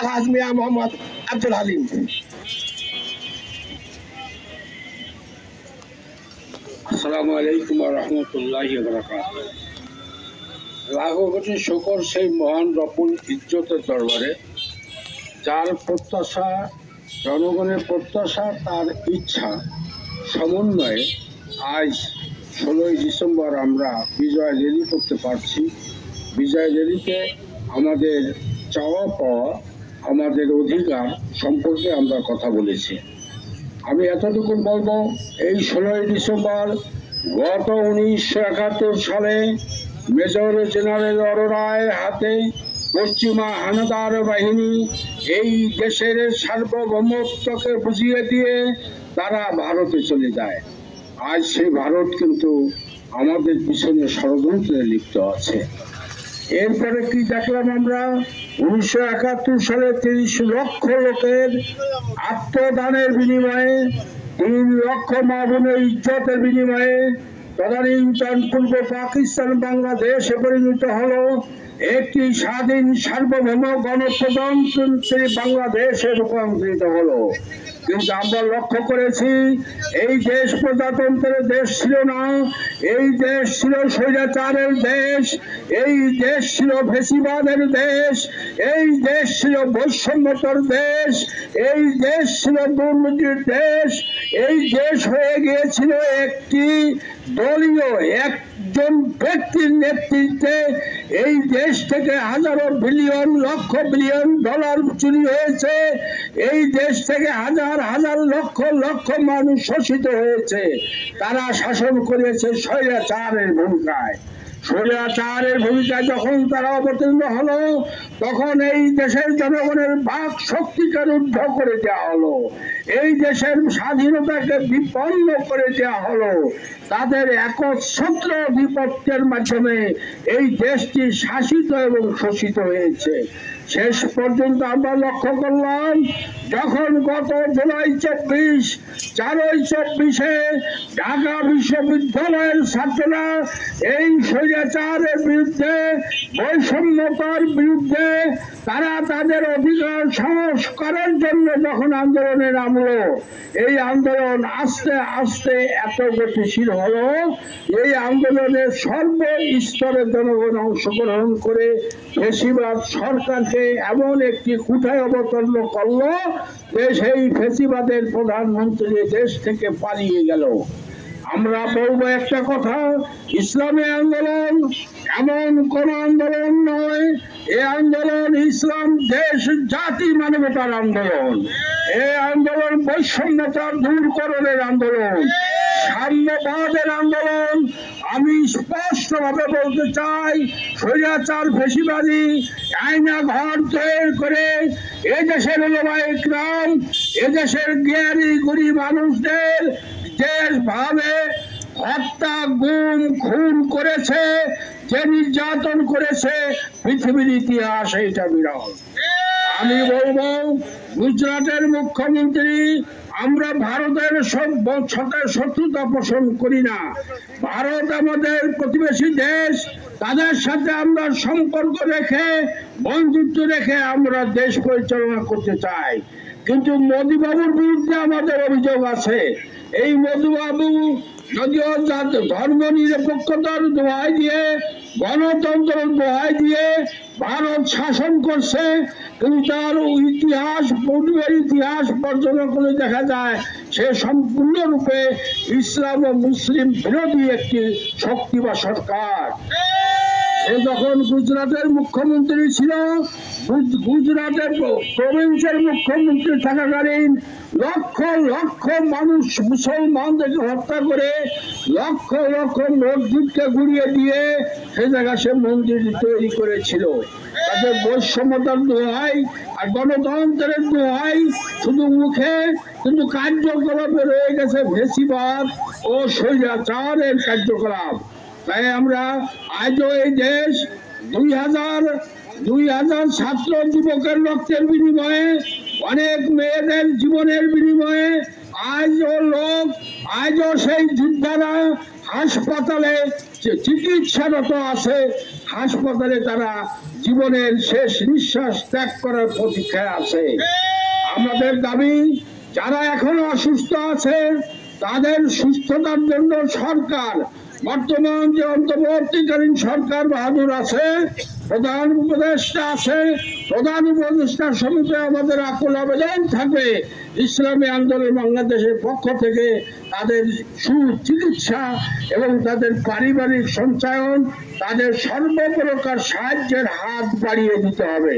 আলহাজ মিয়া মোহাম্মদ আব্দুল হালিম আসসালামু আলাইকুম রহমতুল্লাহ লাখো কোটি শকর সেই মহান রপুল ইজ্জতের দরবারে যার প্রত্যাশা জনগণের প্রত্যাশা তার ইচ্ছা সমন্বয়ে আজ ষোলোই ডিসেম্বর আমরা বিজয় রেলি করতে পারছি বিজয় রেলিতে আমাদের চাওয়া পাওয়া আমাদের অধিকার সম্পর্কে আমরা কথা বলেছি। আমি এতটুকু বলব, এই ষোলোই ডিসেম্বর গত উনিশশো একাত্তর সালে মেজর জেনারেল অরোরায়ের হাতে পশ্চিমা হানাদার বাহিনী এই দেশের সার্বভৌমত্বকে বুঝিয়ে দিয়ে তারা ভারতে চলে যায়। আজ সেই ভারত কিন্তু আমাদের পিছনে ষড়যন্ত্রে লিপ্ত আছে। এরপরে কি দেখলাম আমরা? উনিশশো একাত্তর সালে তিরিশ লক্ষ লোকের আত্মদানের বিনিময়ে, তিন লক্ষ মা বোনের ইজ্জতের বিনিময়ে তদানীন্তন পূর্ব পাকিস্তান বাংলাদেশে পরিণত হল একটি স্বাধীন সার্বভৌম গণপ্রজাতন্ত্রী বাংলাদেশে রূপান্তরিত হলো। কিন্তু আমরা লক্ষ্য করেছি, এই দেশ প্রজাতন্ত্রের দেশ ছিল না, এই দেশ ছিল স্বৈরাচারের দেশ, এই দেশ ছিল ফেসিবাদের দেশ, এই দেশ ছিল বৈষম্যতর দেশ, এই দেশ ছিল দুর্নীতির দেশ, এই দেশ হয়ে গিয়েছিল একটি দলীয় একজন ব্যক্তির নেতৃত্বে এই দেশ থেকে হাজারো বিলিয়ন, লক্ষ বিলিয়ন ডলার চুরি হয়েছে। এই দেশ থেকে হাজার হাজার, লক্ষ লক্ষ মানুষ শোষিত হয়েছে। তারা শাসন করেছে স্বৈরাচারের ভূমিকায়। স্বৈরাচারের ভূমিকায় যখন তারা অবতীর্ণ হলো, তখন এই দেশের জনগণের বাক শক্তিকে রুদ্ধ করে দেওয়া হলো। এই দেশের স্বাধীনতাকে বিপন্ন করে দেওয়া হলো। তাদের একচ্ছত্র বিপক্ষের মাধ্যমে এই দেশটি শাসিত এবং শোষিত হয়েছে। শেষ পর্যন্ত আমরা লক্ষ্য করলাম, যখন গত জুলাই চব্বিশ, চারই চব্বিশে ঢাকা বিশ্ববিদ্যালয়ের ছাত্ররা এই স্বৈরাচারের বিরুদ্ধে, বৈষম্যতার বিরুদ্ধে তারা তাদের অধিকার সংস্কারের জন্য যখন আন্দোলনে নামলো এই আন্দোলন আস্তে আস্তে এত গতিশীল হলো, এই আন্দোলনে সর্ব স্তরের জনগণ অংশগ্রহণ করে বেশিরভাগ সরকারকে এমন একটি কুঠায় অবতরণ করল যে সেই ফেসিবাদের প্রধানমন্ত্রী দেশ থেকে পালিয়ে গেল। আমরা বলব একটা কথা, ইসলামী আন্দোলন এমন কোন আন্দোলন নয়, এ আন্দোলন ইসলাম দেশ, জাতি মানবতার আন্দোলন। এই আন্দোলন বৈষম্যতার দূরকরণের আন্দোলন, সাম্যবাদের আন্দোলন স্পষ্ট ভাবে বলতে চাই, স্বৈরাচার ফেসিবাদী আইনা ঘর তৈরি করে এদেশের গ্রাম এদেশের জ্ঞানী গরিব মানুষদের দেশ ভাবে হত্যা, গুম, খুন করেছে, যে নির্যাতন করেছে, পৃথিবীর ইতিহাস এইটা বিরল। আমি বলব, গুজরাটের মুখ্যমন্ত্রী, আমরা ভারতের সব শত্রুতা পোষণ করি না। ভারত আমাদের প্রতিবেশী দেশ, তাদের সাথে আমরা সম্পর্ক রেখে, বন্ধুত্ব রেখে আমরা দেশ পরিচালনা করতে চাই। কিন্তু মোদীবাবুর বিরুদ্ধে আমাদের অভিযোগ আছে। এই মধুবাবু যদিও ধর্ম নিরপেক্ষতার দোহাই দিয়ে গণতন্ত্রের দোহাই দিয়ে ভারত শাসন করছে, কিন্তু তার ইতিহাস, পূর্বের ইতিহাস পর্যবেক্ষণ করে দেখা যায়, সে সম্পূর্ণরূপে ইসলাম ও মুসলিম বিরোধী একটি শক্তি বা সরকার। যখন গুজরাটের মুখ্যমন্ত্রী ছিল গুজরাটের প্রভিন্সের মুখ্যমন্ত্রী থাকাকালীন লক্ষ লক্ষ মানুষ মুসলমানদেরকে হত্যা করে লক্ষ লক্ষ মসজিদকে গুড়িয়ে দিয়ে সে জায়গায় সে মন্দির তৈরি করেছিল। তাদের বৈষম্যতার দোহাই আর গণতন্ত্রের দোহাই শুধু মুখে, কিন্তু কার্যকলাপে রয়ে গেছে ভেসিবাদ ও স্বৈরাচারের কার্যকলাপ। তাই আমরা আজও এই দেশ দুই হাজার দুই হাজার ছাত্র যুবকের রক্তের বিনিময়ে, অনেক মেয়েদের জীবনের বিনিময়ে আজও লোক, আজও সেই যোদ্ধারা হাসপাতালে চিকিৎসারত আছে, হাসপাতালে তারা জীবনের শেষ নিঃশ্বাস ত্যাগ করার প্রতীক্ষায় আছে। আমাদের দাবি, যারা এখনও অসুস্থ আছে, তাদের সুস্থতার জন্য সরকার বর্তমান যে অন্তর্বর্তীকালীন সরকার বাহাদুর আছে, প্রধান উপদেষ্টা আছে, প্রধান উপদেষ্টা সমিতি আমাদের আকুল আবেদন থাকবে। ইসলামী আন্দোলন বাংলাদেশের পক্ষ থেকে তাদের সুচিকিৎসা এবং তাদের পারিবারিক সঞ্চায়ন তাদের সর্বপ্রকার সাহায্যের হাত বাড়িয়ে দিতে হবে।